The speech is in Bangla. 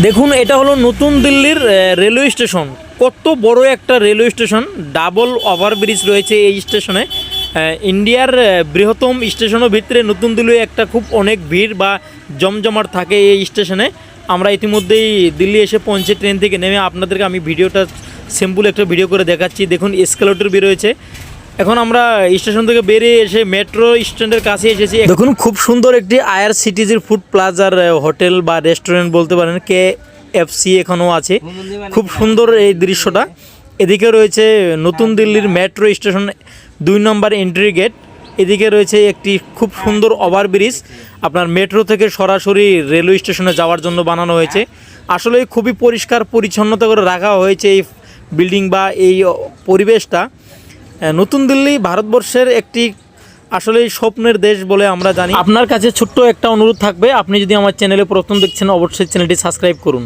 দেখুন, এটা হলো নতুন দিল্লির রেলওয়ে স্টেশন। কত বড় একটা রেলওয়ে স্টেশন। ডাবল ওভারব্রিজ রয়েছে এই স্টেশনে। ইন্ডিয়ার বৃহত্তম স্টেশনের ভিতরে নতুন দিল্লি একটা খুব অনেক ভিড় বা জমজমাট থাকে এই স্টেশনে। আমরা ইতিমধ্যেই দিল্লি এসে পৌঁছে ট্রেন থেকে নেমে আপনাদেরকে আমি ভিডিওটা, সিম্পল একটা ভিডিও করে দেখাচ্ছি। দেখুন এসকালেটর বেরোয়েছে। এখন আমরা স্টেশন থেকে বেরিয়ে এসে মেট্রো স্ট্যান্ডের কাছে এসেছি। দেখুন, খুব সুন্দর একটি আয়ার সিটিজের ফুড প্লাজার হোটেল বা রেস্টুরেন্ট বলতে পারেন কে এফসি এখানেও আছে। খুব সুন্দর এই দৃশ্যটা। এদিকে রয়েছে নতুন দিল্লির মেট্রো স্টেশন দুই নম্বর এন্ট্রি গেট এদিকে রয়েছে একটি খুব সুন্দর ওভারব্রিজ আপনার মেট্রো থেকে সরাসরি রেলওয়ে স্টেশনে যাওয়ার জন্য বানানো হয়েছে। আসলে খুবই পরিষ্কার পরিচ্ছন্নতা করে রাখা হয়েছে এই বিল্ডিং বা এই পরিবেশটা। নতুন দিল্লি ভারতবর্ষের একটি আসলে স্বপ্নের দেশ বলে আমরা জানি। আপনার কাছে ছোট্ট একটা অনুরোধ থাকবে, আপনি যদি আমার চ্যানেলে প্রথম দেখছেন, অবশ্যই চ্যানেলটি সাবস্ক্রাইব করুন।